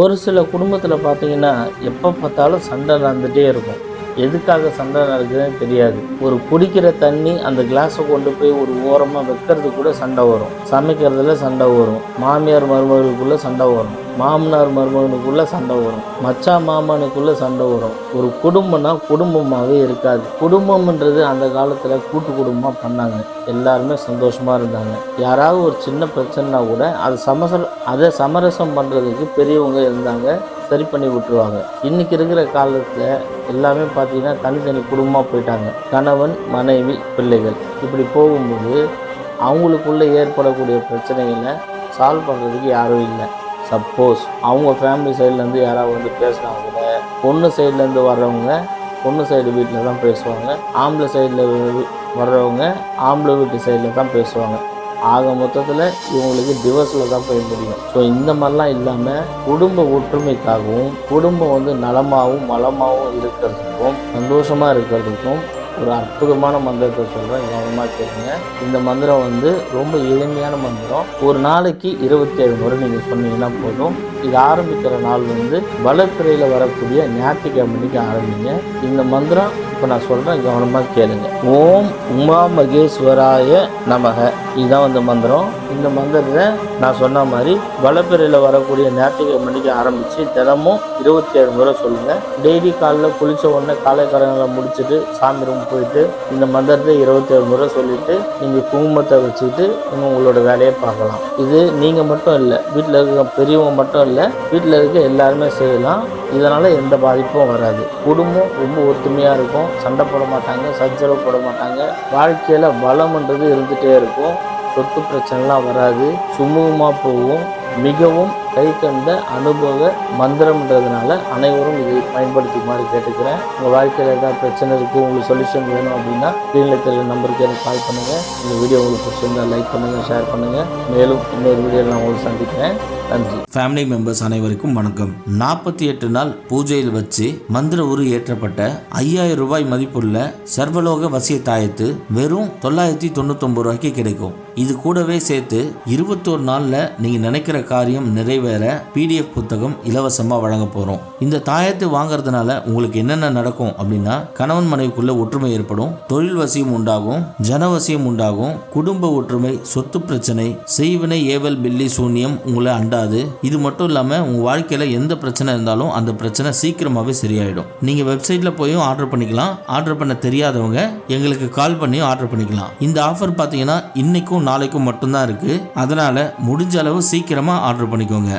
ஒரு சில குடும்பத்தில் பார்த்தீங்கன்னா எப்போ பார்த்தாலும் சண்டை நடந்துகிட்டே இருக்கும். எதுக்காக சண்டை நடக்குதுன்னு தெரியாது. ஒரு குடிக்கிற தண்ணி அந்த கிளாஸை கொண்டு போய் ஒரு ஓரமாக வைக்கிறது கூட சண்டை வரும். சமைக்கிறதுல சண்டை வரும். மாமியார் மருமகளுக்குள்ளே சண்டை வரும். மாமனார் மருமகனுக்குள்ளே சண்டை வரும். மச்சான் மாமனுக்குள்ளே சண்டை வரும். ஒரு குடும்பம்னா குடும்பமாகவே இருக்காது. குடும்பம்ன்றது அந்த காலத்தில் கூட்டு குடும்பமாக பண்ணாங்க. எல்லாருமே சந்தோஷமாக இருந்தாங்க. யாராவது ஒரு சின்ன பிரச்சனைனா கூட அதை சமச அதை சமரசம் பண்ணுறதுக்கு பெரியவங்க இருந்தாங்க சரி பண்ணி விட்டுருவாங்க. இன்றைக்கி இருக்கிற காலத்தில் எல்லாமே பார்த்தீங்கன்னா தனித்தனி குடும்பமாக போயிட்டாங்க. கணவன் மனைவி பிள்ளைகள். இப்படி போகும்போது அவங்களுக்குள்ளே ஏற்படக்கூடிய பிரச்சனைகளை சால்வ் பண்ணுறதுக்கு யாரும் இல்லை. சப்போஸ் அவங்க ஃபேமிலி சைட்லேருந்து யாராவது வந்து பேசுகிறாங்க கூட பொண்ணு சைட்லேருந்து வர்றவங்க பொண்ணு சைடு வீட்டில் தான் பேசுவாங்க. ஆம்பளை சைடில் வர்றவங்க ஆம்பளை வீட்டு சைடில் தான் பேசுவாங்க. ஆக மொத்தத்தில் இவங்களுக்கு டிவோர்ஸில் தான் போய் முடியும். ஸோ இந்த மாதிரிலாம் இல்லாமல் குடும்ப ஒற்றுமைக்காகவும் குடும்பம் வந்து நலமாகவும் மலமாகவும் இருக்கிறதுக்கும் சந்தோஷமாக இருக்கிறதுக்கும் ஒரு அற்புதமான மந்திரத்தை சொல்கிறேன் கவனமாக கேளுங்க. இந்த மந்திரம் வந்து ரொம்ப எளிமையான மந்திரம். ஒரு நாளைக்கு இருபத்தேழு முறை நீங்கள் சொன்னீங்கன்னா போதும். இது ஆரம்பிக்கிற நாள் வந்து வளர்ப்பிறையில் வரக்கூடிய ஞாயிற்றுக்கிழமைக்கு ஆரம்பிங்க. இந்த மந்திரம் இப்போ நான் சொல்கிறேன் கவனமாக கேளுங்க. ஓம் உமா மகேஸ்வராய நமக. இதுதான் வந்து மந்திரம். இந்த மந்திரத்தை நான் சொன்ன மாதிரி வளப்பிறையில் வரக்கூடிய ஞாயிற்றுக்கிழமைக்கு ஆரம்பித்து தினமும் இருபத்தேழு முறை சொல்லுங்கள் டெய்லி காலைல குளிச்ச உடனே காலை முடிச்சுட்டு சாமி ரூம் போயிட்டு இந்த மந்திரத்தை இருபத்தேழு முறை சொல்லிட்டு நீங்கள் குங்குமத்தை வச்சுக்கிட்டு இன்னும் உங்களோட வேலையை பார்க்கலாம். இது நீங்கள் மட்டும் இல்லை வீட்டில் இருக்க பெரியவங்க மட்டும் இல்லை வீட்டில் இருக்க எல்லாருமே செய்யலாம். இதனால் எந்த பாதிப்பும் வராது. குடும்பம் ரொம்ப ஒத்துமையாக இருக்கும். சண்டை போட மாட்டாங்க சச்சரவு போட மாட்டாங்க. வாழ்க்கையில் பலம்ன்றது இருந்துகிட்டே இருக்கும். சொத்து பிரச்சனைலாம் வராது. சுமூகமாக போகும். மிகவும் கை கண்ட அனுபவ மந்திரம்ன்றதுனால அனைவரும் இதை பயன்படுத்திக்குமாறு கேட்டுக்கிறேன். உங்கள் வாழ்க்கையில் ஏதாவது பிரச்சனை இருக்குது உங்களுக்கு சொல்யூஷன் வேணும் அப்படின்னா கீழே தெரிய நம்பருக்கு எனக்கு கால் பண்ணுங்கள் இந்த வீடியோ உங்களுக்கு பிடிச்சிருந்தால் லைக் பண்ணுங்கள் ஷேர் பண்ணுங்கள் மேலும் இன்னொரு வீடியோவில் நான் உங்களுக்கு சந்திக்கிறேன். நன்றி. ஃபேமிலி மெம்பர்ஸ் அனைவருக்கும் வணக்கம். நாற்பத்தி எட்டு நாள் பூஜையில் வச்சு மந்திர உரு ஏற்றப்பட்ட ஐயாயிரம் ரூபாய் மதிப்புள்ள சர்வலோக வசிய தாயத்து வெறும் தொள்ளாயிரத்தி தொண்ணூத்தொம்பது ரூபாய்க்கு கிடைக்கும். இது கூடவே சேர்த்து இருபத்தோரு நாளில் நீங்கள் நினைக்கிற காரியம் வேறு பிடிஎஃப் புத்தகம் இலவசமாக வழங்க போகிறோம் இந்த தாயத்தை வாங்குறதுனால உங்களுக்கு என்னென்ன நடக்கும் அப்படின்னா கணவன் மனைவிக்குள்ள ஒற்றுமை ஏற்படும் தொழில் வசியம் உண்டாகும் ஜனவசியம் உண்டாகும் குடும்ப ஒற்றுமை சொத்து பிரச்சனை செய்வினை ஏவல் பில்லி சூன்யம் உங்களை அண்டாது. இது மட்டும் இல்லாமல் உங்கள் வாழ்க்கையில் எந்த பிரச்சனை இருந்தாலும் அந்த பிரச்சனை சீக்கிரமாகவே சரியாயிடும். நீங்கள் வெப்சைட்டில் போயும் ஆர்டர் பண்ணிக்கலாம். ஆர்டர் பண்ண தெரியாதவங்க எங்களுக்கு கால் பண்ணியும் ஆர்டர் பண்ணிக்கலாம். இந்த ஆஃபர் பார்த்தீங்கன்னா இன்னைக்கும் நாளைக்கும் மட்டும்தான் இருக்குது அதனால் முடிஞ்ச அளவு சீக்கிரமாக ஆர்டர் பண்ணிக்கோங்க.